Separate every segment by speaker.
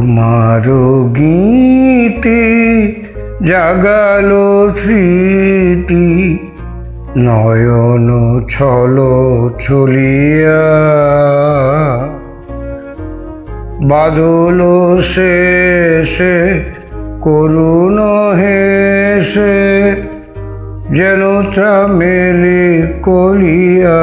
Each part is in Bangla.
Speaker 1: তোমার গীতে জাগালো স্মৃতি। নয়ন ছল ছলিয়া বাদল শেষে করুণ হেসে যেন চামেলি কলিয়া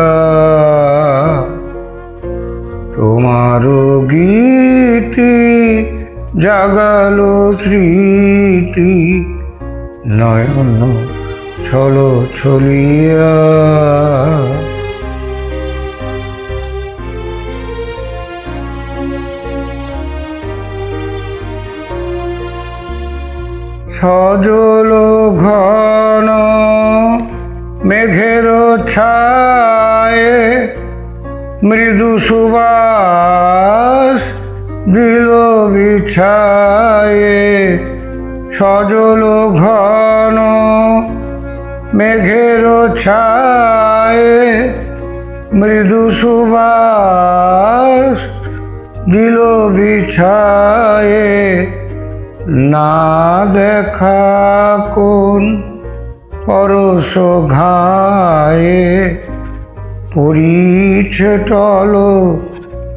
Speaker 1: জাগালো স্মৃতি। নয়ন ছলো ছলিয়া। সজল ঘন মেঘের ছায়ে মৃদু সুবাস দিল বিছায়ে সজল ঘন মেঘের ছায়ে মৃদু সুবাস দিল বিছায়ে। না দেখা কোন পরশ ঘায়ে পরিছে টল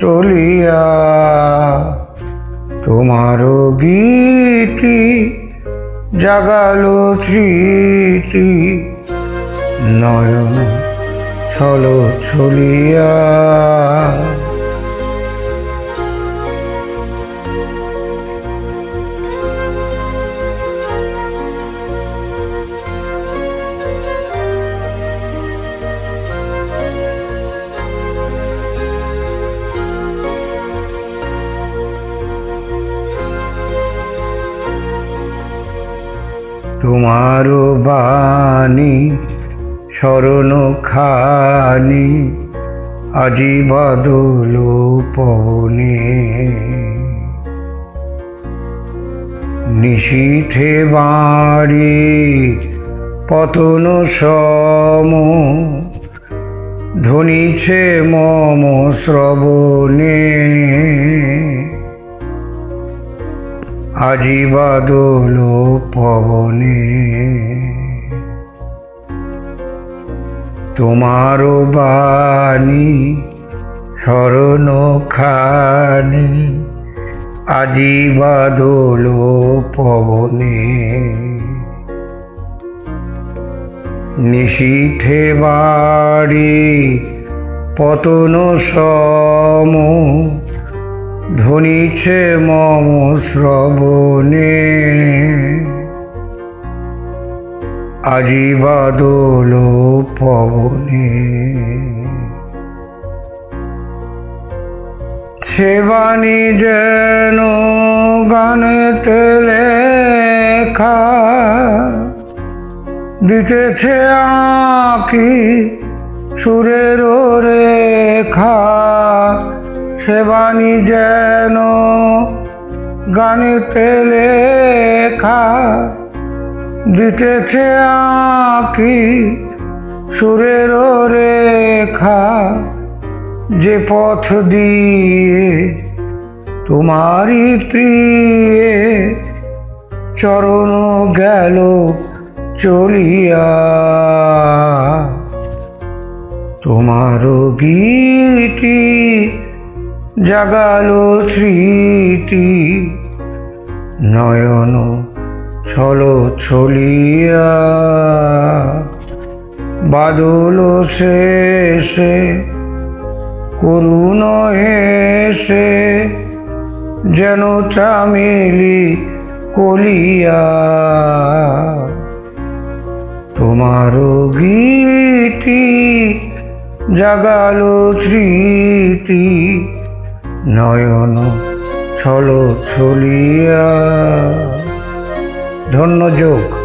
Speaker 1: টলিয়া তোমার গীতি জাগালো স্মৃতি। নয়ন ছলো ছলিয়া তোমার বাণী স্মরণ খানি আজি বাদল পবনে নিশীথে বাড়ি পতন সম ধ্বনিছে মম শ্রবণে। আজি বাদল পবনে তোমার বাণী স্মরণ খানি আজি বাদল পবনে নিশীথে বাড়ি পতন সম ধ্বনিছে মম শ্রবণে। আজি বাদল পবনে সেবানি যেন গানেতে লেখা দিতেছে আঁকি সুরের রেখা। সেবানি যেন গানেতে লেখা দিতেছে আঁকি সুরের রেখা। যে পথ দিয়ে তোমারই প্রিয়ে চরণ গেল চলিয়া। তোমার গীতি জাগালো স্মৃতি, নয়ন ছলো ছলিয়া। বাদল শেষে, করুণ এসে যেন চামেলি কলিয়া। তোমার গীতি জাগালো স্মৃতি নয়ন ছলো ছলিয়া ধন্য যোগ।